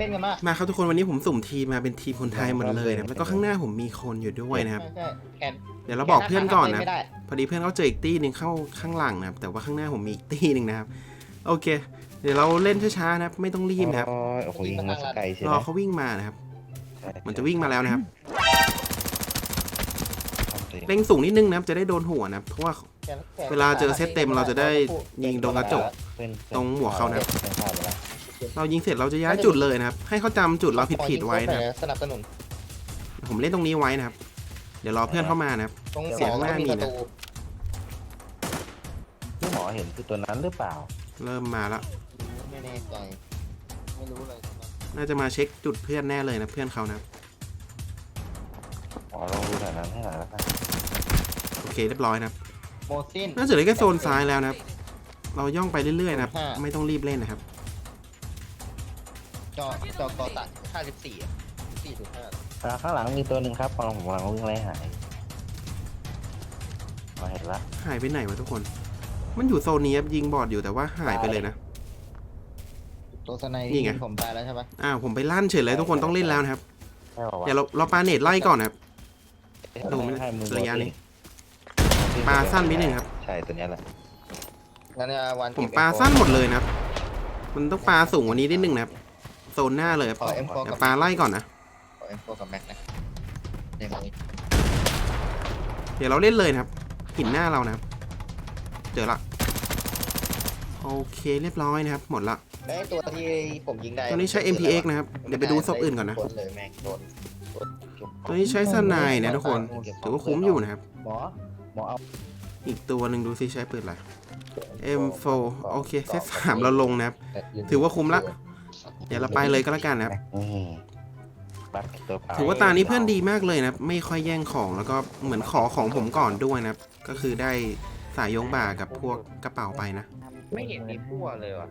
เล่นกันมากมาครับทุกคนวันนี้ผมสุ่มทีมมาเป็นทีมคนไทยหมดเลยนะครับแล้วก็ข้างหน้าผมมีคนอยู่ด้วยนะครับใช่ใช่แขนเดี๋ยวเราบอกเพื่อนก่อนนะ ไม่ได้พอดีเพื่อนเขาเจออีกตี้หนึ่งเข้าข้างหลังนะครับแต่ว่าข้างหน้าผมมีอีกตี้หนึ่งนะครับ โอเค เดี๋ยวเราเล่นช้าๆนะครับไม่ต้องรีบนะครับอ๋อโอ้โหยิงมาสกายใช่รไหอมเขาวิ่งมานะครับใช่มันจะวิ่งมาแล้วนะครับทำตัวเองเล็งสูงนิดนึงนะครับจะได้โดนหัวนะครับเพราะว่า แขนแขนเวลาเจอเซตเต็มเราจะได้ยิงโดนกระจกเพื่อนตรงหัวเขานะ เป็นภาพไปแล้ว เรายิงเสร็จเราจะย้ายจุดเลยนะครับ ให้เขาจำจุดเราผิดๆไว้นะครับสนับสนุน ผมเล่นตรงนี้ไว้นะครับ เดี๋ยวรอเพื่อนเข้ามานะครับตรงเสียงหมอหน้าก็มีมีประนะตูที่หมอเห็นคือตัวนั้นหรือเปล่า เริ่มมาแล้วไม่แน่ใจไม่รู้เลยน่าจะมาเช็คจุดเพื่อนแน่เลยนะเพื่อนเขานะครับหมอลองดูแถวนั้นให้หน่อยแล้วกันโอเคเรียบร้อยนะครับโมซินน่าจะเหลือแค่โซนซ้ายแล้วนะครับ เราย่องไปเรื่อยๆนะครับห้าไม่ต้องรีบเล่นนะครับ จอจอกอตัดห้าสิบสี่สี่ถึงห้าอ่าข้างหลังมีตัวหนึ่งครับกำลังผมกำลังวิ่งไล่หายมาเห็นละหายไปไหนวะทุกคน มันอยู่โซนนี้ครับยิงบอดอยู่แต่ว่าหายไปเลยนะ ตัวสไนนี่ไง ผมตายแล้วใช่ปะอ้าวผมไปลั่นเฉยเลยทุกคนต้องเล่นแล้วนะครับใช่ป่าวะเดี๋ยวเราเราปาเนตไล่ก่อนนะครับ ดูไม่ใช่มือระยะนี้ปาสั้นไปหนึ่งครับ ใช่ตัวเนี้ยแหละงั้นเนี่ยวันผมปาสั้นหมดเลยนะครับ มันต้องปาสูงกว่านี้นิดนึงนะครับ โซนหน้าเลยครับขอเอ็มโฟเดี๋ยกับวปาไล่ก่อนนะขอเอ็มโฟกับแม็กนะเดี๋ยวนี้เดี๋ยวเราเล่นเลยนะครับหินหน้าเรานะครับเจอละโอเคเรียบร้อยนะครับ หมดละได้ตัวที่ผมยิงได้ตัวนี้ใช้ MPX นะครับเดี๋ยวไปดูศพอื่นก่อนนะโดเลยแม็กโดนโดนเก็บตัวนี้ใช้สไนายนะทุกคนถือว่าคุ้มอยู่นะครับ หมอหมอเอาอีกตัวหนึ่งดูซิใช้ปืนอะไร M4 โอเคเซตสามเราลงนะครับ ถือว่าคุ้มละ เดี๋ยวเราไปเลยก็แล้วกันนะครับบัตรตัวเปล่ถือว่าตานี้เพื่อนดีมากเลยนะครับไม่ค่อยแย่งของแล้วก็เหมือนขอของผมก่อนด้วยนะครับก็คือได้สายยงบ่ากับพวกกระเป๋าไปนะ ไม่เห็นมีพั่วเลยว่ะ